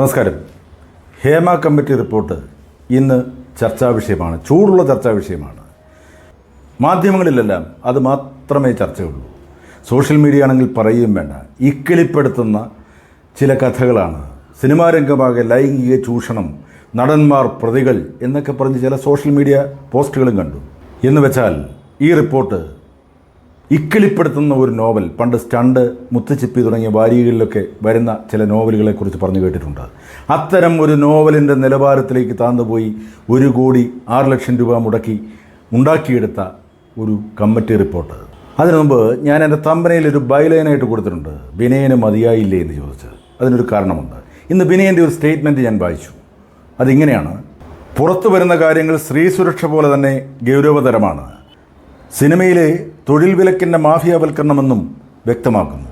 നമസ്കാരം. Hema committee report ഇന്ന് ചർച്ചാ വിഷയമാണ്. ചൂടുള്ള ചർച്ചാ വിഷയമാണ്. മാധ്യമങ്ങളിലെല്ലാം അത് മാത്രമേ ചർച്ചയുള്ളൂ. സോഷ്യൽ മീഡിയ ആണെങ്കിൽ പറയുകയും വേണ്ട. ഇക്കിളിപ്പെടുത്തുന്ന ചില കഥകളാണ്. സിനിമാ രംഗമാകെ ലൈംഗിക ചൂഷണം നടന്മാർ പ്രതികൾ എന്നൊക്കെ പറഞ്ഞ് ചില സോഷ്യൽ മീഡിയ പോസ്റ്റുകളും കണ്ടു. എന്ന് വെച്ചാൽ ഈ റിപ്പോർട്ട് ഇക്കിളിപ്പെടുത്തുന്ന ഒരു നോവൽ പണ്ട് സ്റ്റണ്ട് മുത്തുച്ചിപ്പി തുടങ്ങിയ വാരികകളിലൊക്കെ വരുന്ന ചില നോവലുകളെക്കുറിച്ച് പറഞ്ഞു കേട്ടിട്ടുണ്ട്. അത്തരം ഒരു നോവലിന്റെ നിലവാരത്തിലേക്ക് താന്നുപോയി ഒരു കോടി ആറ് ലക്ഷം രൂപ മുടക്കി ഉണ്ടാക്കിയെടുത്ത ഒരു കമ്മിറ്റി റിപ്പോർട്ട്. അതിനു മുമ്പ് ഞാൻ എന്റെ തമ്പനയിൽ ഒരു ബൈലൈനായിട്ട് കൊടുത്തിട്ടുണ്ട്. വിനയന് മതിയായില്ലേ എന്ന് ചോദിച്ചത് അതിനൊരു കാരണമുണ്ട്. ഇന്ന് വിനയന്റെ ഒരു സ്റ്റേറ്റ്മെന്റ് ഞാൻ വായിച്ചു. അതിങ്ങനെയാണ്. പുറത്തു വരുന്ന കാര്യങ്ങൾ സ്ത്രീ സുരക്ഷ പോലെ തന്നെ ഗൗരവതരമാണ്. സിനിമയിലെ തൊഴിൽ വിലക്കിന്റെ മാഫിയാവൽക്കരണമെന്നും വ്യക്തമാക്കുന്നു.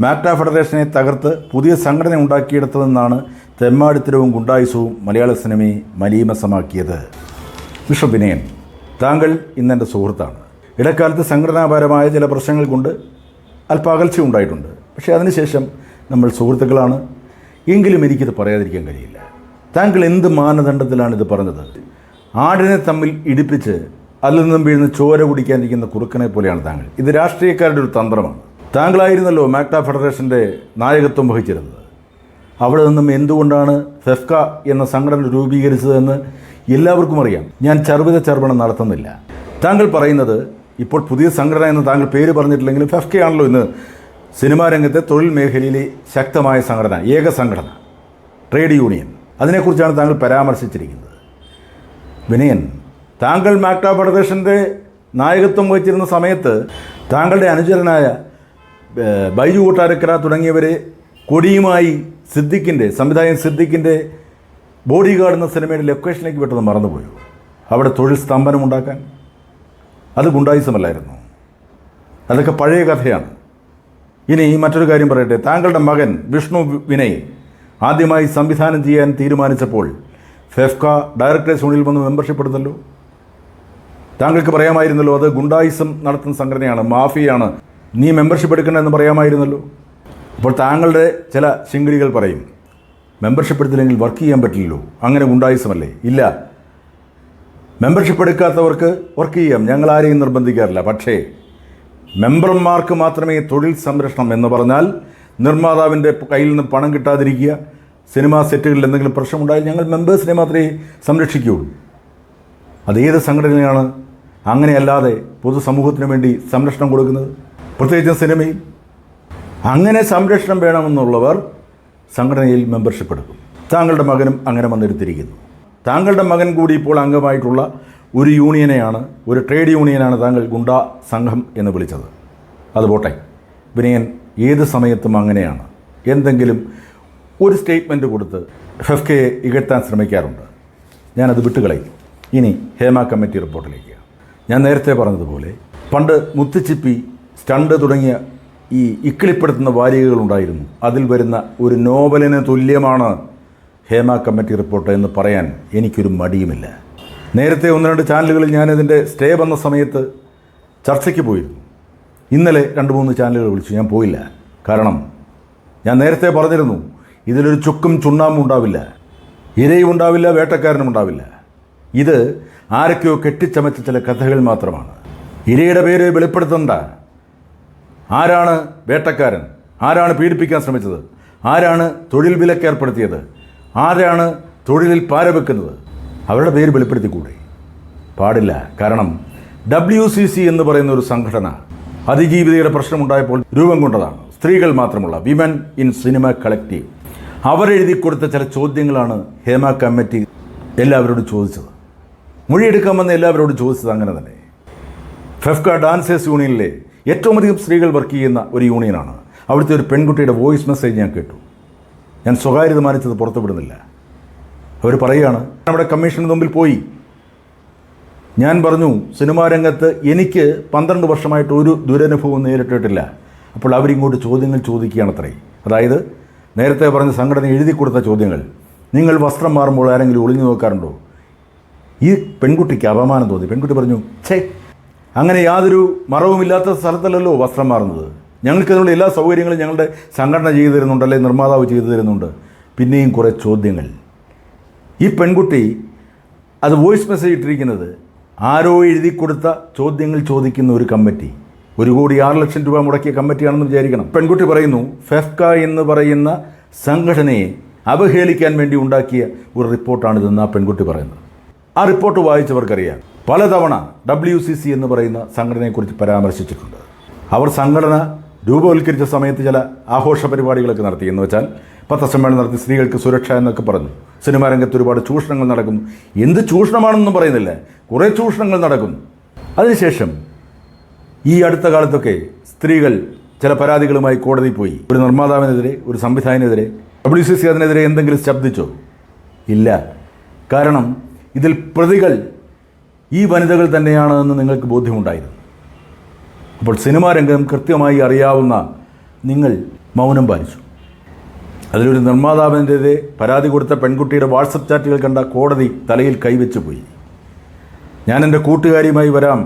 മാക്ട ഫെഡറേഷനെ തകർത്ത് പുതിയ സംഘടന ഉണ്ടാക്കിയെടുത്തതെന്നാണ് തെമ്മാടിത്തരവും ഗുണ്ടായുസവും മലയാള സിനിമയെ മലീമസമാക്കിയത്. ബിഷപ്പ് വിനയൻ താങ്കൾ ഇന്നെന്റെ സുഹൃത്താണ്. ഇടക്കാലത്ത് സംഘടനാപരമായ ചില പ്രശ്നങ്ങൾ കൊണ്ട് അല്പ അകൽച്ച ഉണ്ടായിട്ടുണ്ട്. പക്ഷേ അതിനുശേഷം നമ്മൾ സുഹൃത്തുക്കളാണ്. എങ്കിലും എനിക്കിത് പറയാതിരിക്കാൻ കഴിയില്ല. താങ്കൾ എന്ത് മാനദണ്ഡത്തിലാണ് ഇത് പറഞ്ഞത്? ആടിനെ തമ്മിൽ ഇടിപ്പിച്ച് അതിൽ നിന്നും വീഴുന്ന ചോര കുടിക്കാനിരിക്കുന്ന കുറുക്കനെ പോലെയാണ് താങ്കൾ. ഇത് രാഷ്ട്രീയക്കാരുടെ ഒരു തന്ത്രമാണ്. താങ്കളായിരുന്നല്ലോ മാക്ട ഫെഡറേഷന്റെ നായകത്വം വഹിച്ചിരുന്നത്. അവിടെ നിന്നും എന്തുകൊണ്ടാണ് ഫെഫ്ക എന്ന സംഘടന രൂപീകരിച്ചതെന്ന് എല്ലാവർക്കും അറിയാം. ഞാൻ ചർവിത ചർവണം നടത്തുന്നില്ല. താങ്കൾ പറയുന്നത് ഇപ്പോൾ പുതിയ സംഘടന എന്ന് താങ്കൾ പേര് പറഞ്ഞിട്ടില്ലെങ്കിലും ഫെഫ്കയാണല്ലോ ഇന്ന് സിനിമാ രംഗത്തെ തൊഴിൽ മേഖലയിലെ ശക്തമായ സംഘടന ഏക സംഘടന ട്രേഡ് യൂണിയൻ. അതിനെക്കുറിച്ചാണ് താങ്കൾ പരാമർശിച്ചിരിക്കുന്നത്. വിനയൻ താങ്കൾ മാക്ട ഫെഡറേഷന്റെ നായകത്വം വഹിച്ചിരുന്ന സമയത്ത് താങ്കളുടെ അനുചരനായ ബൈജു കൂട്ടാരക്കര തുടങ്ങിയവരെ കൊടിയുമായി സിദ്ദിഖിന്റെ സംവിധായകൻ സിദ്ദിഖിന്റെ ബോഡി ഗാർഡ് എന്ന സിനിമയുടെ ലൊക്കേഷനിലേക്ക് വിട്ടത് മറന്നുപോയോ? അവിടെ തൊഴിൽ സ്തംഭനം ഉണ്ടാക്കാൻ? അത് ഗുണ്ടായുസമല്ലായിരുന്നു? അതൊക്കെ പഴയ കഥയാണ്. ഇനി മറ്റൊരു കാര്യം പറയട്ടെ. താങ്കളുടെ മകൻ വിഷ്ണു വിനയ് ആദ്യമായി സംവിധാനം ചെയ്യാൻ തീരുമാനിച്ചപ്പോൾ ഫെഫ്ക ഡയറക്ടേഴ്സ് യൂണിയിൽ വന്ന് മെമ്പർഷിപ്പ് എടുത്തല്ലോ താങ്കൾക്ക് പറയാമായിരുന്നല്ലോ അത് ഗുണ്ടായിസം നടത്തുന്ന സംഘടനയാണ് മാഫിയാണ് നീ മെമ്പർഷിപ്പ് എടുക്കണമെന്ന് പറയാമായിരുന്നല്ലോ. അപ്പോൾ താങ്കളുടെ ചില ശിങ്കിടികൾ പറയും മെമ്പർഷിപ്പ് എടുത്തില്ലെങ്കിൽ വർക്ക് ചെയ്യാൻ പറ്റില്ലല്ലോ അങ്ങനെ ഗുണ്ടായിസമല്ലേ? ഇല്ല. മെമ്പർഷിപ്പ് എടുക്കാത്തവർക്ക് വർക്ക് ചെയ്യാം ഞങ്ങൾ ആരെയും നിർബന്ധിക്കാറില്ല. പക്ഷേ മെമ്പർമാർക്ക് മാത്രമേ തൊഴിൽ സംരക്ഷണം എന്ന് പറഞ്ഞാൽ നിർമ്മാതാവിന്റെ കയ്യിൽ നിന്ന് പണം കിട്ടാതിരിക്കുക സിനിമാ സെറ്റുകളിൽ എന്തെങ്കിലും പ്രശ്നമുണ്ടായാൽ ഞങ്ങൾ മെമ്പേഴ്സിനെ മാത്രമേ സംരക്ഷിക്കുകയുള്ളൂ. അതേത് സംഘടനയാണ്? അങ്ങനെയല്ലാതെ പൊതുസമൂഹത്തിന് വേണ്ടി സംരക്ഷണം കൊടുക്കുന്നത് പ്രത്യേകിച്ചും സിനിമയിൽ അങ്ങനെ സംരക്ഷണം വേണമെന്നുള്ളവർ സംഘടനയിൽ മെമ്പർഷിപ്പ് എടുക്കും. താങ്കളുടെ മകനും അങ്ങനെ വന്നെടുത്തിരിക്കുന്നു താങ്കളുടെ മകൻ കൂടി ഇപ്പോൾ അംഗമായിട്ടുള്ള ഒരു യൂണിയനെയാണ് ഒരു ട്രേഡ് യൂണിയനാണ് താങ്കൾ ഗുണ്ടാ സംഘം എന്ന് വിളിച്ചത്. അത് പോട്ടെ. വിനയൻ ഏത് സമയത്തും അങ്ങനെയാണ്. എന്തെങ്കിലും ഒരു സ്റ്റേറ്റ്മെന്റ് കൊടുത്ത് ഫെഫ്കയെ ഇകഴ്ത്താൻ ശ്രമിക്കാറുണ്ട്. ഞാനത് വിട്ടുകളയും. ഇനി ഹേമ കമ്മിറ്റി റിപ്പോർട്ടിലേക്ക്. ഞാൻ നേരത്തെ പറഞ്ഞതുപോലെ പണ്ട് മുത്തുച്ചിപ്പി സ്റ്റണ്ട് തുടങ്ങിയ ഈ ഇക്കിളിപ്പെടുത്തുന്ന വാരികകളുണ്ടായിരുന്നു അതിൽ വരുന്ന ഒരു നോവലിന് തുല്യമാണ് ഹേമ കമ്മിറ്റി റിപ്പോർട്ട് എന്ന് പറയാൻ എനിക്കൊരു മടിയുമില്ല. നേരത്തെ ഒന്ന് രണ്ട് ചാനലുകളിൽ ഞാനിതിന്റെ സ്റ്റേ വന്ന സമയത്ത് ചർച്ചയ്ക്ക് പോയിരുന്നു. ഇന്നലെ രണ്ട് മൂന്ന് ചാനലുകൾ വിളിച്ചു ഞാൻ പോയില്ല. കാരണം ഞാൻ നേരത്തെ പറഞ്ഞിരുന്നു ഇതിലൊരു ചുക്കും ചുണ്ണാമ്പും ഉണ്ടാവില്ല. ഇരയും ഉണ്ടാവില്ല വേട്ടക്കാരനും ഉണ്ടാവില്ല. ഇത് ആരൊക്കെയോ കെട്ടിച്ചമച്ച ചില കഥകൾ മാത്രമാണ്. ഇരയുടെ പേര് വെളിപ്പെടുത്തണ്ട ആരാണ് വേട്ടക്കാരൻ? ആരാണ് പീഡിപ്പിക്കാൻ ശ്രമിച്ചത്? ആരാണ് തൊഴിൽ വിലക്ക് ഏർപ്പെടുത്തിയത്? ആരാണ് തൊഴിലിൽ പാര വെക്കുന്നത് അവരുടെ പേര് വെളിപ്പെടുത്തിക്കൂടെ? പാടില്ല. കാരണം ഡബ്ല്യു സി സി എന്ന് പറയുന്ന ഒരു സംഘടന അതിജീവിതയുടെ പ്രശ്നമുണ്ടായപ്പോൾ രൂപം കൊണ്ടതാണ്. സ്ത്രീകൾ മാത്രമുള്ള വിമൻ ഇൻ സിനിമ കളക്റ്റീവ് അവരെഴുതി കൊടുത്ത ചില ചോദ്യങ്ങളാണ് ഹേമ കമ്മിറ്റി എല്ലാവരോടും ചോദിച്ചത്. മൊഴിയെടുക്കാമെന്ന് എല്ലാവരോടും ചോദിച്ചത് അങ്ങനെ തന്നെ. ഫെഫ്ക ഡാൻസേഴ്സ് യൂണിയനിലെ ഏറ്റവും അധികം സ്ത്രീകൾ വർക്ക് ചെയ്യുന്ന ഒരു യൂണിയനാണ് അവിടുത്തെ ഒരു പെൺകുട്ടിയുടെ വോയിസ് മെസ്സേജ് ഞാൻ കേട്ടു. ഞാൻ സ്വകാര്യത മാനിച്ചത് പുറത്തുവിടുന്നില്ല. അവർ പറയുകയാണ് നമ്മുടെ കമ്മീഷന് മുമ്പിൽ പോയി. ഞാൻ പറഞ്ഞു സിനിമാ രംഗത്ത് എനിക്ക് പന്ത്രണ്ട് വർഷമായിട്ട് ഒരു ദുരനുഭവം നേരിട്ടിട്ടില്ല. അപ്പോൾ അവരിങ്ങോട്ട് ചോദ്യങ്ങൾ ചോദിക്കുകയാണ് ചോദിക്കുകയാണത്രേ. അതായത് നേരത്തെ പറഞ്ഞ സംഘടന എഴുതി കൊടുത്ത ചോദ്യങ്ങൾ. നിങ്ങൾ വസ്ത്രം മാറുമ്പോൾ ആരെങ്കിലും ഒളിഞ്ഞു നോക്കാറുണ്ടോ? ഈ പെൺകുട്ടിക്ക് അപമാനം തോന്നി. പെൺകുട്ടി പറഞ്ഞു ഛേ അങ്ങനെ യാതൊരു മറവുമില്ലാത്ത സ്ഥലത്തല്ലല്ലോ വസ്ത്രം മാറുന്നത്. ഞങ്ങൾക്ക് അതിനുള്ള എല്ലാ സൗകര്യങ്ങളും ഞങ്ങളുടെ സംഘടന ചെയ്തു തരുന്നുണ്ട് അല്ലെങ്കിൽ നിർമ്മാതാവ് ചെയ്തു തരുന്നുണ്ട്. പിന്നെയും കുറേ ചോദ്യങ്ങൾ. ഈ പെൺകുട്ടി അത് വോയിസ് മെസ്സേജ് ഇട്ടിരിക്കുന്നത് ആരോ എഴുതി കൊടുത്ത ചോദ്യങ്ങൾ ചോദിക്കുന്ന ഒരു കമ്മിറ്റി. ഒരു കോടി ആറ് ലക്ഷം രൂപ മുടക്കിയ കമ്മിറ്റിയാണെന്ന് വിചാരിക്കണം. പെൺകുട്ടി പറയുന്നു ഫെഫ്ക എന്ന് പറയുന്ന സംഘടനയെ അവഹേളിക്കാൻ വേണ്ടി ഉണ്ടാക്കിയ ഒരു റിപ്പോർട്ടാണിതെന്ന് ആ പെൺകുട്ടി പറയുന്നത്. ആ റിപ്പോർട്ട് വായിച്ചവർക്കറിയാം. പലതവണ ഡബ്ല്യു സി സി എന്ന് പറയുന്ന സംഘടനയെക്കുറിച്ച് പരാമർശിച്ചിട്ടുണ്ട്. അവർ സംഘടന രൂപവൽക്കരിച്ച സമയത്ത് ചില ആഘോഷ പരിപാടികളൊക്കെ നടത്തി. എന്ന് വെച്ചാൽ പത്രസമ്മേളനം നടത്തി സ്ത്രീകൾക്ക് സുരക്ഷ എന്നൊക്കെ പറഞ്ഞു. സിനിമാ രംഗത്ത് ഒരുപാട് ചൂഷണങ്ങൾ നടക്കും. എന്ത് ചൂഷണമാണെന്നും പറയുന്നില്ല. കുറേ ചൂഷണങ്ങൾ നടക്കുന്നു അതിനുശേഷം ഈ അടുത്ത കാലത്തൊക്കെ സ്ത്രീകൾ ചില പരാതികളുമായി കോടതി പോയി. ഒരു നിർമ്മാതാവിനെതിരെ ഒരു സംവിധായകനെതിരെ. ഡബ്ല്യു സി സി അതിനെതിരെ എന്തെങ്കിലും ശബ്ദിച്ചോ? ഇല്ല. കാരണം ഇതിൽ പ്രതികൾ ഈ വനിതകൾ തന്നെയാണ് എന്ന് നിങ്ങൾക്ക് ബോധ്യമുണ്ടായിരുന്നു. അപ്പോൾ സിനിമാ രംഗം കൃത്യമായി അറിയാവുന്ന നിങ്ങൾ മൗനം പാലിച്ചു. അതിലൊരു നിർമ്മാതാവിനെതിരെ പരാതി കൊടുത്ത പെൺകുട്ടിയുടെ വാട്സപ്പ് ചാറ്റുകൾ കണ്ട കോടതി തലയിൽ കൈവച്ചു പോയി. ഞാൻ എന്റെ കൂട്ടുകാരിയുമായി വരാം.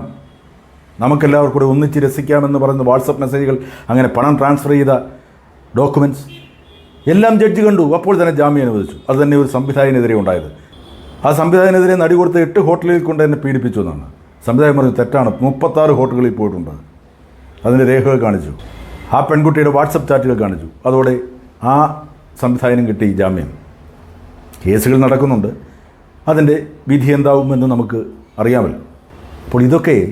നമുക്കെല്ലാവർക്കും കൂടെ ഒന്നിച്ച് രസിക്കാമെന്ന് പറയുന്ന വാട്സപ്പ് മെസ്സേജുകൾ അങ്ങനെ പണം ട്രാൻസ്ഫർ ചെയ്ത ഡോക്യുമെന്റ്സ് എല്ലാം ജഡ്ജി കണ്ടു. അപ്പോൾ തന്നെ ജാമ്യം അനുവദിച്ചു. അത് തന്നെ ഒരു സംവിധായകനെതിരെ ഉണ്ടായത്. ആ സംവിധായകനെതിരെ നടി കൊടുത്ത എട്ട് ഹോട്ടലുകളിൽ കൊണ്ട് എന്നെ പീഡിപ്പിച്ചു എന്നാണ്. സംവിധായകൻ പറഞ്ഞു തെറ്റാണ്. മുപ്പത്താറ് ഹോട്ടലുകളിൽ പോയിട്ടുണ്ട്. അതിന്റെ രേഖകൾ കാണിച്ചു. ആ പെൺകുട്ടിയുടെ വാട്സപ്പ് ചാറ്റുകൾ കാണിച്ചു. അതോടെ ആ സംവിധായകനും കിട്ടി ജാമ്യം. കേസുകൾ നടക്കുന്നുണ്ട്. അതിന്റെ വിധി എന്താവുമെന്ന് നമുക്ക് അറിയാമല്ലോ. അപ്പോൾ ഇതൊക്കെ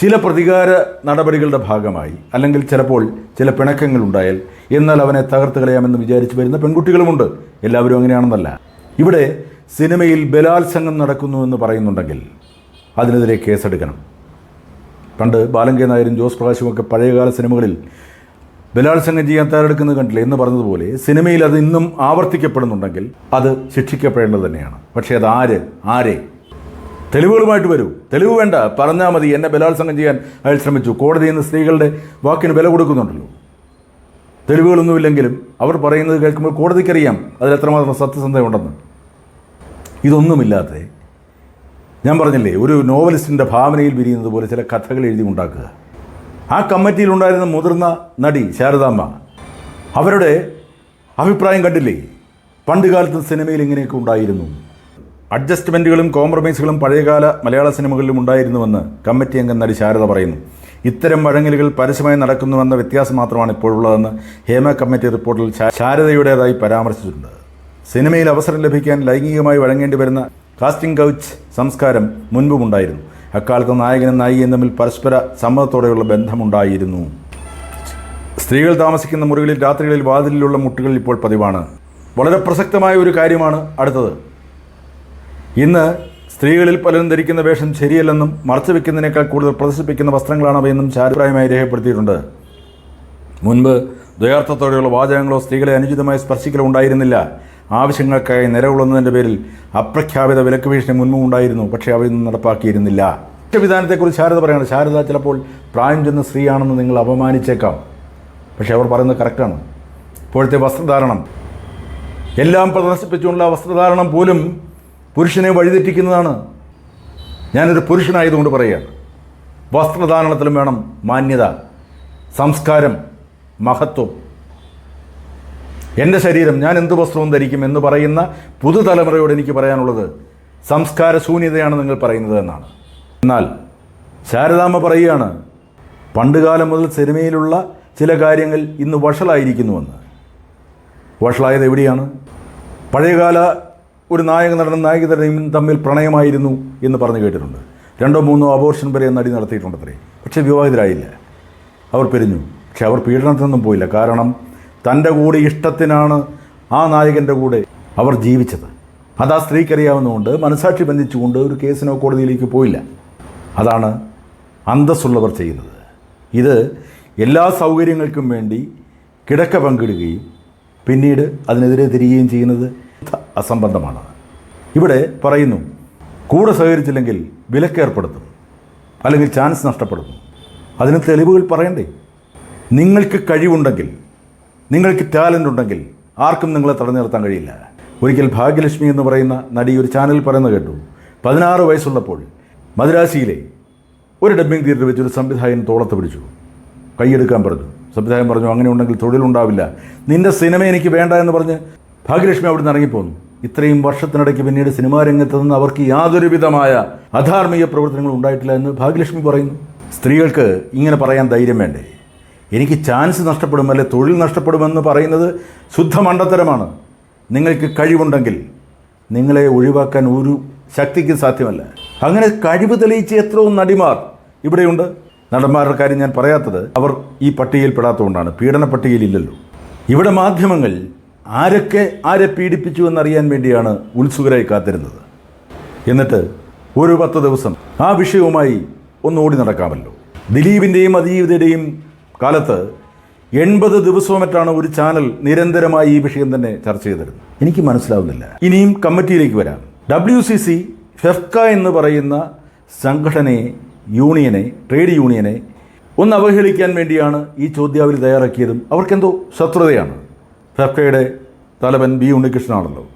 ചില പ്രതികാര നടപടികളുടെ ഭാഗമായി അല്ലെങ്കിൽ ചിലപ്പോൾ ചില പിണക്കങ്ങൾ ഉണ്ടായാൽ എന്നാൽ അവനെ തകർത്ത് കളയാമെന്ന് വിചാരിച്ച് വരുന്ന പെൺകുട്ടികളുമുണ്ട്. എല്ലാവരും അങ്ങനെയാണെന്നല്ല. ഇവിടെ സിനിമയിൽ ബലാത്സംഗം നടക്കുന്നു എന്ന് പറയുന്നുണ്ടെങ്കിൽ അതിനെതിരെ കേസെടുക്കണം. പണ്ട് ബാലങ്കേ നായരും ജോസ് പ്രകാശും ഒക്കെ പഴയകാല സിനിമകളിൽ ബലാത്സംഗം ചെയ്യാൻ തയ്യാറെടുക്കുന്നത് കണ്ടില്ല എന്ന് പറഞ്ഞതുപോലെ സിനിമയിൽ അത് ഇന്നും ആവർത്തിക്കപ്പെടുന്നുണ്ടെങ്കിൽ അത് ശിക്ഷിക്കപ്പെടേണ്ടത് തന്നെയാണ്. പക്ഷേ അത് ആര്? ആരെ? തെളിവുകളുമായിട്ട് വരൂ. തെളിവ് വേണ്ട. പറഞ്ഞാൽ മതി. എന്നെ ബലാത്സംഗം ചെയ്യാൻ അയാൾ ശ്രമിച്ചു. കോടതി എന്ന് സ്ത്രീകളുടെ വാക്കിന് വില കൊടുക്കുന്നുണ്ടല്ലോ. തെളിവുകളൊന്നുമില്ലെങ്കിലും അവർ പറയുന്നത് കേൾക്കുമ്പോൾ കോടതിക്കറിയാം. അതിൽ എത്രമാത്രം സത്യസന്ധതയുണ്ടെന്ന്. ഇതൊന്നുമില്ലാതെ ഞാൻ പറഞ്ഞില്ലേ ഒരു നോവലിസ്റ്റിന്റെ ഭാവനയിൽ വിരിയുന്നത് പോലെ ചില കഥകൾ എഴുതി ഉണ്ടാക്കുക. ആ കമ്മിറ്റിയിൽ ഉണ്ടായിരുന്ന മുതിർന്ന നടി ശാരദാമ്മ അവരുടെ അഭിപ്രായം കണ്ടില്ലേ പണ്ട് കാലത്ത് സിനിമയിൽ ഇങ്ങനെയൊക്കെ ഉണ്ടായിരുന്നു. അഡ്ജസ്റ്റ്മെന്റുകളും കോംപ്രമൈസുകളും പഴയകാല മലയാള സിനിമകളിലും ഉണ്ടായിരുന്നുവെന്ന് കമ്മിറ്റി അംഗം നടി ശാരദ പറയുന്നു. ഇത്തരം വഴങ്ങലുകൾ പരസ്യമായി നടക്കുന്നുവെന്ന വ്യത്യാസം മാത്രമാണ് ഇപ്പോഴുള്ളതെന്ന് ഹേമ കമ്മിറ്റി റിപ്പോർട്ടിൽ ശാരദയുടേതായി പരാമർശിച്ചിട്ടുണ്ട്. സിനിമയിൽ അവസരം ലഭിക്കാൻ ലൈംഗികമായി വഴങ്ങേണ്ടി വരുന്ന കാസ്റ്റിംഗ് കൗച്ച് സംസ്കാരം മുൻപുമുണ്ടായിരുന്നു. അക്കാലത്ത് നായകനും നായികയും തമ്മിൽ പരസ്പര സമ്മതത്തോടെയുള്ള ബന്ധമുണ്ടായിരുന്നു. സ്ത്രീകൾ താമസിക്കുന്ന മുറികളിൽ രാത്രികളിൽ വാതിലിലുള്ള മുട്ടുകൾ ഇപ്പോൾ പതിവാണ്. വളരെ പ്രസക്തമായ ഒരു കാര്യമാണ് അടുത്തത്. ഇന്ന് സ്ത്രീകളിൽ പലരും ധരിക്കുന്ന വേഷം ശരിയല്ലെന്നും മറച്ചു വെക്കുന്നതിനേക്കാൾ കൂടുതൽ പ്രദർശിപ്പിക്കുന്ന വസ്ത്രങ്ങളാണ് അവയെന്നും ചാരിപ്രായമായി രേഖപ്പെടുത്തിയിട്ടുണ്ട്. മുൻപ് ദ്വയാർത്ഥത്തോടെയുള്ള വാചകങ്ങളോ സ്ത്രീകളെ അനുചിതമായി സ്പർശിക്കലോ ഉണ്ടായിരുന്നില്ല. ആവശ്യങ്ങൾക്കായി നിലകൊള്ളുന്നതിന്റെ പേരിൽ അപ്രഖ്യാപിത വിലക്ക് ഭീഷണി മുൻപും ഉണ്ടായിരുന്നു. പക്ഷേ അവയൊന്നും നടപ്പാക്കിയിരുന്നില്ല. വിധാനത്തെക്കുറിച്ച് ശാരദ പറയുന്നത് ശാരദ ചിലപ്പോൾ പ്രായം ചെന്ന സ്ത്രീയാണെന്ന് നിങ്ങൾ അപമാനിച്ചേക്കാം. പക്ഷേ അവർ പറയുന്നത് കറക്റ്റാണ്. ഇപ്പോഴത്തെ വസ്ത്രധാരണം. എല്ലാം പ്രദർശിപ്പിച്ചുകൊണ്ടുള്ള വസ്ത്രധാരണം പോലും പുരുഷനെ വഴിതെറ്റിക്കുന്നതാണ്. ഞാനൊരു പുരുഷനായതുകൊണ്ട് പറയുകയാണ്. വസ്ത്രധാരണത്തിലും വേണം മാന്യത സംസ്കാരം മഹത്വം. എന്റെ ശരീരം ഞാൻ എന്ത് വസ്ത്രവും ധരിക്കും എന്ന് പറയുന്ന പുതുതലമുറയോട് എനിക്ക് പറയാനുള്ളത് സംസ്കാര ശൂന്യതയാണ് നിങ്ങൾ പറയുന്നത് എന്നാണ്. എന്നാൽ ശാരദാമ്മ പറയുകയാണ് പണ്ടുകാലം മുതൽ സിനിമയിലുള്ള ചില കാര്യങ്ങൾ ഇന്ന് വഷളായിരിക്കുന്നുവെന്ന്. വഷളായത് എവിടെയാണ്? പഴയകാല ഒരു നായക നടനും നായിക നടനും തമ്മിൽ പ്രണയമായിരുന്നു എന്ന് പറഞ്ഞു കേട്ടിട്ടുണ്ട്. രണ്ടോ മൂന്നോ അബോർഷൻ വരെ നടി നടത്തിയിട്ടുണ്ട് അത്രേ പക്ഷേ വിവാഹിതരായില്ല. അവർ പിരിഞ്ഞു. പക്ഷെ അവർ പീഡനത്തിനൊന്നും പോയില്ല. കാരണം തന്റെ കൂടെ ഇഷ്ടത്തിനാണ് ആ നായകന്റെ കൂടെ അവർ ജീവിച്ചത്. അത് ആ സ്ത്രീക്കറിയാവുന്നതുകൊണ്ട് മനസാക്ഷി ബന്ധിച്ചുകൊണ്ട് ഒരു കേസിനോ കോടതിയിലേക്ക് പോയില്ല. അതാണ് അന്തസ്സുള്ളവർ ചെയ്യുന്നത്. ഇത് എല്ലാ സൗകര്യങ്ങൾക്കും വേണ്ടി കിടക്ക പങ്കിടുകയും പിന്നീട് അതിനെതിരെ തിരികുകയും ചെയ്യുന്നത് അസംബന്ധമാണ്. ഇവിടെ പറയുന്നു കൂടെ സഹകരിച്ചില്ലെങ്കിൽ വിലക്കേർപ്പെടുത്തും അല്ലെങ്കിൽ ചാൻസ് നഷ്ടപ്പെടുന്നു അതിന് തെളിവുകൾ പറയണ്ടേ? നിങ്ങൾക്ക് കഴിവുണ്ടെങ്കിൽ നിങ്ങൾക്ക് ടാലന്റ് ഉണ്ടെങ്കിൽ ആർക്കും നിങ്ങളെ തടഞ്ഞു നിർത്താൻ കഴിയില്ല. ഒരിക്കൽ ഭാഗ്യലക്ഷ്മി എന്ന് പറയുന്ന നടി ഒരു ചാനൽ പറയുന്നത് കേട്ടു. പതിനാറ് വയസ്സുള്ളപ്പോൾ മദ്രാസിയിലെ ഒരു ഡബ്ബിംഗ് തിയേറ്റർ വെച്ച് ഒരു സംവിധായകൻ തോളത്ത് പിടിച്ചു. കൈയെടുക്കാൻ പറഞ്ഞു. സംവിധായകൻ പറഞ്ഞു അങ്ങനെ ഉണ്ടെങ്കിൽ തൊഴിലുണ്ടാവില്ല നിന്റെ സിനിമ എനിക്ക് വേണ്ട എന്ന് പറഞ്ഞ് ഭാഗ്യലക്ഷ്മി അവിടെ നിന്ന് ഇറങ്ങിപ്പോന്നു. ഇത്രയും വർഷത്തിനിടയ്ക്ക് പിന്നീട് സിനിമാ രംഗത്ത് നിന്ന് അവർക്ക് യാതൊരുവിധമായ അധാർമിക പ്രവർത്തനങ്ങൾ ഉണ്ടായിട്ടില്ല എന്ന് ഭാഗ്യലക്ഷ്മി പറയുന്നു. സ്ത്രീകൾക്ക് ഇങ്ങനെ പറയാൻ ധൈര്യം വേണ്ടേ? എനിക്ക് ചാൻസ് നഷ്ടപ്പെടും അല്ലെ തൊഴിൽ നഷ്ടപ്പെടുമെന്ന് പറയുന്നത് ശുദ്ധ മണ്ടത്തരമാണ്. നിങ്ങൾക്ക് കഴിവുണ്ടെങ്കിൽ നിങ്ങളെ ഒഴിവാക്കാൻ ഒരു ശക്തിക്കും സാധ്യമല്ല. അങ്ങനെ കഴിവ് തെളിയിച്ച എത്രയോ നടിമാർ ഇവിടെയുണ്ട്. നടന്മാരുടെ കാര്യം ഞാൻ പറയാത്തത് അവർ ഈ പട്ടികയിൽ പെടാത്തതുകൊണ്ടാണ് പീഡന പട്ടികയിലില്ലല്ലോ. ഇവിടെ മാധ്യമങ്ങൾ ആരൊക്കെ ആരെ പീഡിപ്പിച്ചു എന്നറിയാൻ വേണ്ടിയാണ് ഉത്സുകരായി കാത്തിരുന്നത്. എന്നിട്ട് ഒരു പത്ത് ദിവസം ആ വിഷയവുമായി ഒന്ന് ഓടി നടക്കാമല്ലോ. ദിലീപിന്റെയും അതീവിതയുടെയും കാലത്ത് എൺപത് ദിവസവും മറ്റാണ് ഒരു ചാനൽ നിരന്തരമായി ഈ വിഷയം തന്നെ ചർച്ച ചെയ്തിരുന്നത്. എനിക്ക് മനസ്സിലാവുന്നില്ല. ഇനിയും കമ്മിറ്റിയിലേക്ക് വരാം. ഡബ്ല്യു സി സി ഫെഫ്ക എന്ന് പറയുന്ന സംഘടനയെ യൂണിയനെ ട്രേഡ് യൂണിയനെ ഒന്ന് അവഹേളിക്കാൻ വേണ്ടിയാണ് ഈ ചോദ്യാവലി തയ്യാറാക്കിയതും അവർക്കെന്തോ ശത്രുതയാണ്. ഫെഫ്കയുടെ തലവൻ ബി ഉണ്ണികൃഷ്ണനാണല്ലോ.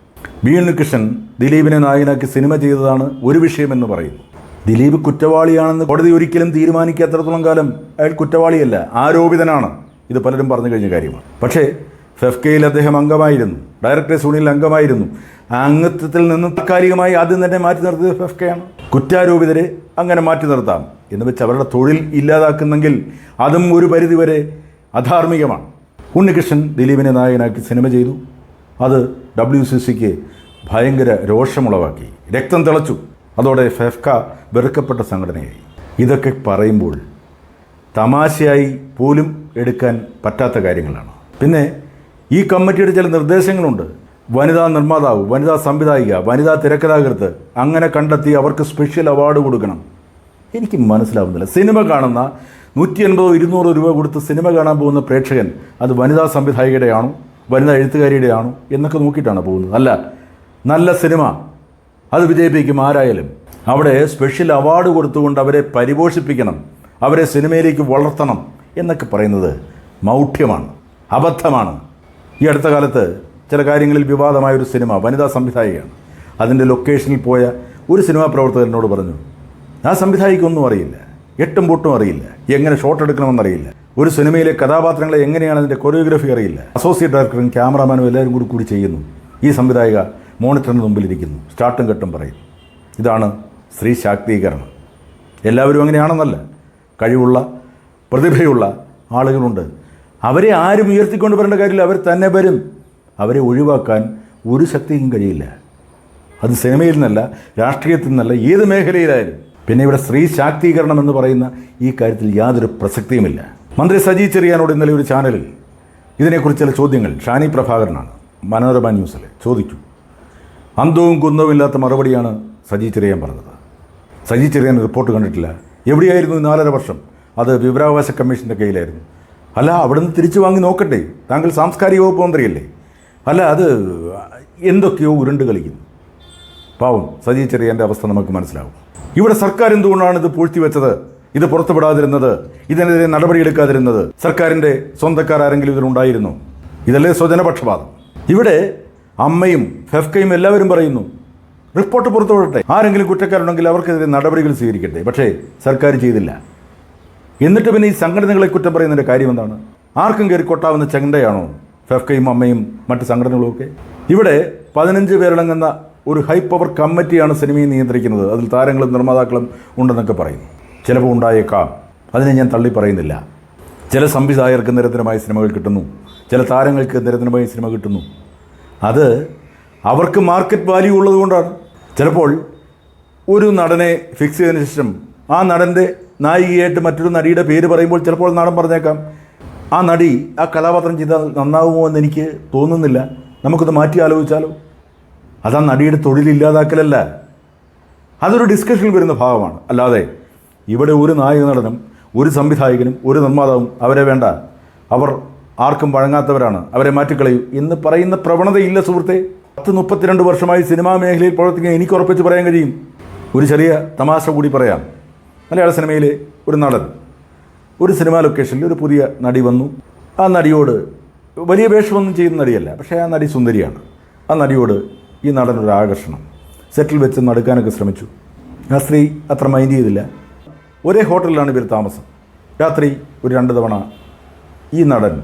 ബി ഉണ്ണികൃഷ്ണൻ ദിലീപിനെ നായകനാക്കി സിനിമ ചെയ്തതാണ് ഒരു വിഷയമെന്ന് പറയുന്നു. ദിലീപ് കുറ്റവാളിയാണെന്ന് കോടതി ഒരിക്കലും തീരുമാനിക്കാത്തത്രത്തോളം കാലം അയാൾ കുറ്റവാളിയല്ല ആരോപിതനാണ്. ഇത് പലരും പറഞ്ഞു കഴിഞ്ഞ കാര്യമാണ്. പക്ഷേ ഫെഫ്കയിൽ അദ്ദേഹം അംഗമായിരുന്നു. ഡയറക്ടേഴ്സ് യൂണിയനിൽ അംഗമായിരുന്നു. അംഗത്വത്തിൽ നിന്ന് താൽക്കാലികമായി ആദ്യം തന്നെ മാറ്റി നിർത്തിയത് ഫെഫ്കയാണ് കുറ്റാരോപിതരെ അങ്ങനെ മാറ്റി നിർത്താം എന്ന് വെച്ച് അവരുടെ തൊഴിൽ ഇല്ലാതാക്കുന്നെങ്കിൽ അതും ഒരു പരിധിവരെ അധാർമികമാണ്. ഉണ്ണികൃഷ്ണൻ ദിലീപിനെ നായകനാക്കി സിനിമ ചെയ്തു. അത് ഡബ്ല്യു സി സിക്ക് ഭയങ്കര രോഷമുളവാക്കി. രക്തം തിളച്ചു. അതോടെ ഫെഫ്ക വെറുക്കപ്പെട്ട സംഘടനയായി. ഇതൊക്കെ പറയുമ്പോൾ തമാശയായി പോലും എടുക്കാൻ പറ്റാത്ത കാര്യങ്ങളാണ്. പിന്നെ ഈ കമ്മിറ്റിയുടെ ചില നിർദ്ദേശങ്ങളുണ്ട്. വനിതാ നിർമ്മാതാവ് വനിതാ സംവിധായിക വനിതാ തിരക്കഥാകൃത്ത് അങ്ങനെ കണ്ടെത്തി അവർക്ക് സ്പെഷ്യൽ അവാർഡ് കൊടുക്കണം. എനിക്ക് മനസ്സിലാവുന്നില്ല. സിനിമ കാണുന്ന നൂറ്റി എൺപതോ ഇരുന്നൂറോ രൂപ കൊടുത്ത് സിനിമ കാണാൻ പോകുന്ന പ്രേക്ഷകൻ അത് വനിതാ സംവിധായികയുടെയാണോ വനിതാ എഴുത്തുകാരിയുടെയാണോ എന്നൊക്കെ നോക്കിയിട്ടാണ് പോകുന്നത്. അല്ല നല്ല സിനിമ അത് വിജയിപ്പിക്കും ആരായാലും. അവിടെ സ്പെഷ്യൽ അവാർഡ് കൊടുത്തുകൊണ്ട് അവരെ പരിപോഷിപ്പിക്കണം. അവരെ സിനിമയിലേക്ക് വളർത്തണം എന്നൊക്കെ പറയുന്നത് മൗഢ്യമാണ് അബദ്ധമാണ്. ഈ അടുത്ത കാലത്ത് ചില കാര്യങ്ങളിൽ വിവാദമായ ഒരു സിനിമ വനിതാ സംവിധായികയാണ്. അതിന്റെ ലൊക്കേഷനിൽ പോയ ഒരു സിനിമാ പ്രവർത്തകനോട് പറഞ്ഞു ആ സംവിധായിക്കൊന്നും അറിയില്ല എട്ടും പൊട്ടും അറിയില്ല എങ്ങനെ ഷോട്ട് എടുക്കണമെന്നറിയില്ല ഒരു സിനിമയിലെ കഥാപാത്രങ്ങളെ എങ്ങനെയാണ് അതിന്റെ കൊറിയോഗ്രഫി അറിയില്ല. അസോസിയേറ്റ് ഡയറക്ടറും ക്യാമറാമാനും എല്ലാവരും കൂടി കൂടി ചെയ്യുന്നു. ഈ സംവിധായിക മോണിറ്ററിന് മുമ്പിലിരിക്കുന്നു. സ്റ്റാർട്ടും കെട്ടും പറയും. ഇതാണ് സ്ത്രീ ശാക്തീകരണം. എല്ലാവരും അങ്ങനെയാണെന്നല്ല. കഴിവുള്ള പ്രതിഭയുള്ള ആളുകളുണ്ട്. അവരെ ആരും ഉയർത്തിക്കൊണ്ട് വരേണ്ട കാര്യമില്ല. അവർ തന്നെ വരും. അവരെ ഒഴിവാക്കാൻ ഒരു ശക്തിക്കും കഴിയില്ല. അത് സിനിമയിൽ നിന്നല്ല രാഷ്ട്രീയത്തിൽ നിന്നല്ല ഏത് മേഖലയിലായാലും. പിന്നെ ഇവിടെ സ്ത്രീ ശാക്തീകരണം എന്ന് പറയുന്ന ഈ കാര്യത്തിൽ യാതൊരു പ്രസക്തിയുമില്ല. മന്ത്രി സജി ചെറിയാനോട് ഇന്നലെ ഒരു ചാനലിൽ ഇതിനെക്കുറിച്ച് ചില ചോദ്യങ്ങൾ. ഷാനി പ്രഭാകരനാണ്. മനോരമ ന്യൂസിൽ ചോദിച്ചു. അന്തവും കുന്തവും ഇല്ലാത്ത മറുപടിയാണ് സജി ചെറിയാൻ പറഞ്ഞത്. സജി ചെറിയാൻ റിപ്പോർട്ട് കണ്ടിട്ടില്ല. എവിടെയായിരുന്നു നാലര വർഷം? അത് വിവരാവകാശ കമ്മീഷന്റെ കയ്യിലായിരുന്നു. അല്ല അവിടുന്ന് തിരിച്ചു വാങ്ങി നോക്കട്ടെ താങ്കൾ സാംസ്കാരിക വകുപ്പ് മന്ത്രിയല്ലേ? അല്ല അത് എന്തൊക്കെയോ ഉരുണ്ട് കളിക്കുന്നു. പാവം സജി ചെറിയന്റെ അവസ്ഥ നമുക്ക് മനസ്സിലാവും. ഇവിടെ സർക്കാർ എന്തുകൊണ്ടാണ് ഇത് പൂഴ്ത്തി വെച്ചത്? ഇത് പുറത്തുവിടാതിരുന്നത്? ഇതിനെതിരെ നടപടിയെടുക്കാതിരുന്നത്? സർക്കാരിന്റെ സ്വന്തക്കാർ ആരെങ്കിലും ഇതിലുണ്ടായിരുന്നു? ഇതല്ലേ സ്വജനപക്ഷപാതം. ഇവിടെ അമ്മയും ഫെഫ്കയും എല്ലാവരും പറയുന്നു റിപ്പോർട്ട് പുറത്തുവിടട്ടെ. ആരെങ്കിലും കുറ്റക്കാരുണ്ടെങ്കിൽ അവർക്കെതിരെ നടപടികൾ സ്വീകരിക്കട്ടെ. പക്ഷേ സർക്കാർ ചെയ്തില്ല. എന്നിട്ട് പിന്നെ ഈ സംഘടനകളെ കുറ്റം പറയുന്നതിന്റെ കാര്യം എന്താണ്? ആർക്കും കയറി കൊട്ടാവുന്ന ചെണ്ടയാണോ ഫെഫ്കയും അമ്മയും മറ്റ് സംഘടനകളും ഒക്കെ? ഇവിടെ പതിനഞ്ച് പേരടങ്ങുന്ന ഒരു ഹൈ പവർ കമ്മിറ്റിയാണ് സിനിമയെ നിയന്ത്രിക്കുന്നത്. അതിൽ താരങ്ങളും നിർമ്മാതാക്കളും ഉണ്ടെന്നൊക്കെ പറയുന്നു. ചിലപ്പോൾ ഉണ്ടായേക്കാം. അതിനെ ഞാൻ തള്ളി പറയുന്നില്ല. ചില സംവിധായകർക്ക് നിരന്തരമായ സിനിമകൾ കിട്ടുന്നു. ചില താരങ്ങൾക്ക് നിരന്തരമായ സിനിമ കിട്ടുന്നു. അത് അവർക്ക് മാർക്കറ്റ് വാല്യൂ ഉള്ളതുകൊണ്ടാണ് ചിലപ്പോൾ ഒരു നടനെ ഫിക്സ് ചെയ്തതിന് ശേഷം ആ നടന്റെ നായികയായിട്ട് മറ്റൊരു നടിയുടെ പേര് പറയുമ്പോൾ ചിലപ്പോൾ നടൻ പറഞ്ഞേക്കാം ആ നടി ആ കഥാപാത്രം ചെയ്താൽ നന്നാവുമോ എന്ന് എനിക്ക് തോന്നുന്നില്ല. നമുക്കത് മാറ്റി ആലോചിച്ചാലോ? അതാ നടിയുടെ തൊഴിലില്ലാതാക്കലല്ല അതൊരു ഡിസ്കഷനിൽ വരുന്ന ഭാഗമാണ്. അല്ലാതെ ഇവിടെ ഒരു നായക നടനും ഒരു സംവിധായകനും ഒരു നിർമ്മാതാവും അവരെ വേണ്ട. അവർ ആർക്കും വഴങ്ങാത്തവരാണ്. അവരെ മാറ്റിക്കളയൂ. എന്ന് പറയുന്ന പ്രവണതയില്ല സുഹൃത്തെ. പത്ത് മുപ്പത്തിരണ്ട് വർഷമായി സിനിമാ മേഖലയിൽ പ്രവർത്തിക്കാൻ എനിക്ക് ഉറപ്പിച്ച് പറയാൻ കഴിയും. ഒരു ചെറിയ തമാശ കൂടി പറയാം. മലയാള സിനിമയിലെ ഒരു നടൻ. ഒരു സിനിമാ ലൊക്കേഷനിൽ ഒരു പുതിയ നടി വന്നു. ആ നടിയോട് വലിയ വേഷമൊന്നും ചെയ്യുന്ന നടിയല്ല പക്ഷേ ആ നടി സുന്ദരിയാണ്. ആ നടിയോട് ഈ നടനൊരു ആകർഷണം. സെറ്റിൽ വെച്ച് നടക്കാനൊക്കെ ശ്രമിച്ചു. ആ സ്ത്രീ അത്ര മൈൻഡ് ചെയ്തില്ല. ഒരേ ഹോട്ടലിലാണ് ഇവർ താമസം. രാത്രി ഒരു രണ്ട് തവണ ഈ നടൻ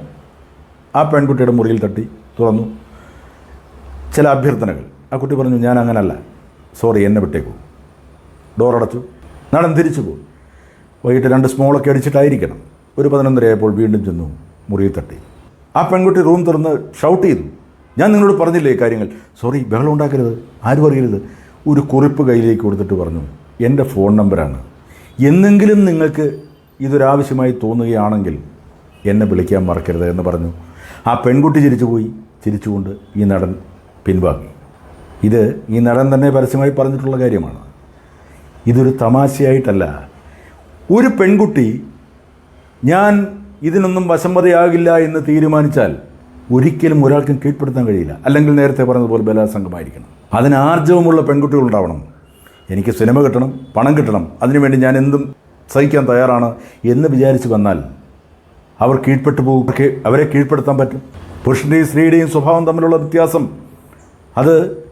ആ പെൺകുട്ടിയുടെ മുറിയിൽ തട്ടി തുറന്നു. ചില അഭ്യർത്ഥനകൾ. ആ കുട്ടി പറഞ്ഞു ഞാൻ അങ്ങനല്ല. സോറി എന്നെ വിട്ടേക്കൂ. ഡോർ അടച്ചു. നടൻ തിരിച്ചു പോകും വൈകിട്ട് രണ്ട് സ്മോളൊക്കെ അടിച്ചിട്ടായിരിക്കണം. ഒരു പതിനൊന്നരയായപ്പോൾ വീണ്ടും ചെന്നു മുറിയിൽ തട്ടി. ആ പെൺകുട്ടി റൂം തുറന്ന് ഷൗട്ട് ചെയ്തു. ഞാൻ നിങ്ങളോട് പറഞ്ഞില്ലേ കാര്യങ്ങൾ? സോറി ബഹളം ഉണ്ടാക്കരുത്. ആരും അറിയരുത്. ഒരു കുറിപ്പ് കയ്യിലേക്ക് കൊടുത്തിട്ട് പറഞ്ഞു എന്റെ ഫോൺ നമ്പറാണ് എന്നെങ്കിലും നിങ്ങൾക്ക് ഇതൊരാവശ്യമായി തോന്നുകയാണെങ്കിൽ എന്നെ വിളിക്കാൻ മറക്കരുത് എന്ന് പറഞ്ഞു. ആ പെൺകുട്ടി ചിരിച്ചു പോയി. ചിരിച്ചുകൊണ്ട് ഈ നടൻ പിൻവാങ്ങി. ഇത് ഈ നടൻ തന്നെ പരസ്യമായി പറഞ്ഞിട്ടുള്ള കാര്യമാണ്. ഇതൊരു തമാശയായിട്ടല്ല. ഒരു പെൺകുട്ടി ഞാൻ ഇതിനൊന്നും വശംവതയാകില്ല എന്ന് തീരുമാനിച്ചാൽ ഒരിക്കലും ഒരാൾക്കും കീഴ്പ്പെടുത്താൻ കഴിയില്ല. അല്ലെങ്കിൽ നേരത്തെ പറഞ്ഞതുപോലെ ബലാത്സംഗമായിരിക്കണം. അതിന് ആർജവമുള്ള പെൺകുട്ടികൾ ഉണ്ടാവണം എനിക്ക് സിനിമ കിട്ടണം പണം കിട്ടണം. അതിനുവേണ്ടി ഞാൻ എന്തും സഹിക്കാൻ തയ്യാറാണ് എന്ന് വിചാരിച്ച് വന്നാൽ അവർ കീഴ്പ്പെട്ടു പോകും. അവരെ കീഴ്പ്പെടുത്താൻ പറ്റും. പുരുഷന്റെയും സ്ത്രീയുടെയും സ്വഭാവം തമ്മിലുള്ള വ്യത്യാസം അത്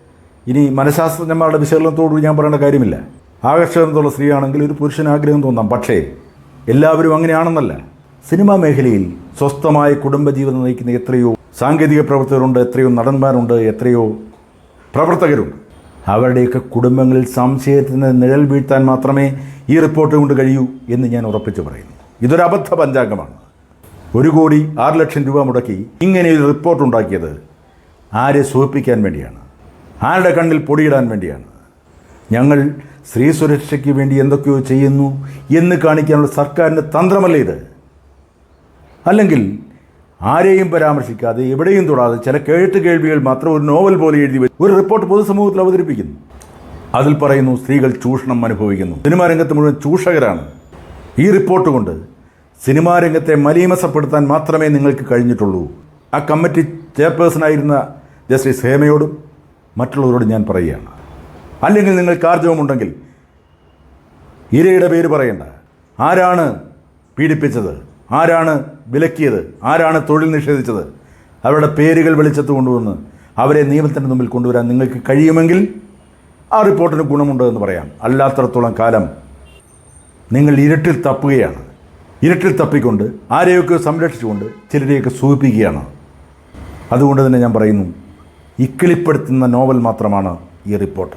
ഇനി മനഃശാസ്ത്രജ്ഞന്മാരുടെ വിശകലനത്തോടുകൂടി ഞാൻ പറയേണ്ട കാര്യമില്ല. ആകർഷകത്തുള്ള സ്ത്രീയാണെങ്കിൽ ഒരു പുരുഷന് ആഗ്രഹം തോന്നാം. പക്ഷേ എല്ലാവരും അങ്ങനെയാണെന്നല്ല. സിനിമാ മേഖലയിൽ സ്വസ്ഥമായ കുടുംബജീവിതം നയിക്കുന്ന എത്രയോ സാങ്കേതിക പ്രവർത്തകരുണ്ട് എത്രയോ നടന്മാരുണ്ട് എത്രയോ പ്രവർത്തകരുണ്ട്. അവരുടെയൊക്കെ കുടുംബങ്ങളിൽ സംശയത്തിന് നിഴൽ വീഴ്ത്താൻ മാത്രമേ ഈ റിപ്പോർട്ട് കൊണ്ട് കഴിയൂ എന്ന് ഞാൻ ഉറപ്പിച്ചു പറയുന്നു. ഇതൊരു അബദ്ധ പഞ്ചാംഗമാണ്. ഒരു കോടി ആറ് ലക്ഷം രൂപ മുടക്കി ഇങ്ങനെ ഒരു റിപ്പോർട്ട് ഉണ്ടാക്കിയത് ആരെ സൂചിപ്പിക്കാൻ വേണ്ടിയാണ്? ആരുടെ കണ്ണിൽ പൊടിയിടാൻ വേണ്ടിയാണ്? ഞങ്ങൾ സ്ത്രീ സുരക്ഷയ്ക്ക് വേണ്ടി എന്തൊക്കെയോ ചെയ്യുന്നു എന്ന് കാണിക്കാനുള്ള സർക്കാരിന്റെ തന്ത്രമല്ലേ ഇത്? അല്ലെങ്കിൽ ആരെയും പരാമർശിക്കാതെ എവിടെയും തൊടാതെ ചില കേട്ട് കേൾവികൾ മാത്രം ഒരു നോവൽ പോലെ എഴുതി ഒരു റിപ്പോർട്ട് പൊതുസമൂഹത്തിൽ അവതരിപ്പിക്കുന്നു. അതിൽ പറയുന്നു സ്ത്രീകൾ ചൂഷണം അനുഭവിക്കുന്നു. സിനിമാ രംഗത്ത് മുഴുവൻ ചൂഷകരാണ്. ഈ റിപ്പോർട്ട് കൊണ്ട് സിനിമാ രംഗത്തെ മലീമസപ്പെടുത്താൻ മാത്രമേ നിങ്ങൾക്ക് കഴിഞ്ഞിട്ടുള്ളൂ. ആ കമ്മിറ്റി ചെയർപേഴ്സണായിരുന്ന ജസ്റ്റിസ് ഹേമയോടും മറ്റുള്ളവരോടും ഞാൻ പറയുകയാണ്. അല്ലെങ്കിൽ നിങ്ങൾക്ക് ആർജവമുണ്ടെങ്കിൽ ഇരയുടെ പേര് പറയണ്ട. ആരാണ് പീഡിപ്പിച്ചത്? ആരാണ് വിലക്കിയത്? ആരാണ് തൊഴിൽ നിഷേധിച്ചത്? അവരുടെ പേരുകൾ വെളിച്ചത്ത് കൊണ്ടുവന്ന് അവരെ നിയമത്തിന്റെ മുമ്പിൽ കൊണ്ടുവരാൻ നിങ്ങൾക്ക് കഴിയുമെങ്കിൽ ആ റിപ്പോർട്ടിന് ഗുണമുണ്ട് എന്ന് പറയാം. അല്ലാത്തടത്തോളം കാലം നിങ്ങൾ ഇരട്ടിൽ തപ്പുകയാണ്. ഇരുട്ടിൽ തപ്പിക്കൊണ്ട് ആരെയൊക്കെ സംരക്ഷിച്ചുകൊണ്ട് ചിലരെയൊക്കെ സൂചിപ്പിക്കുകയാണ്. അതുകൊണ്ട് തന്നെ ഞാൻ പറയുന്നു ഇക്കിളിപ്പെടുത്തുന്ന നോവൽ മാത്രമാണ് ഈ റിപ്പോർട്ട്.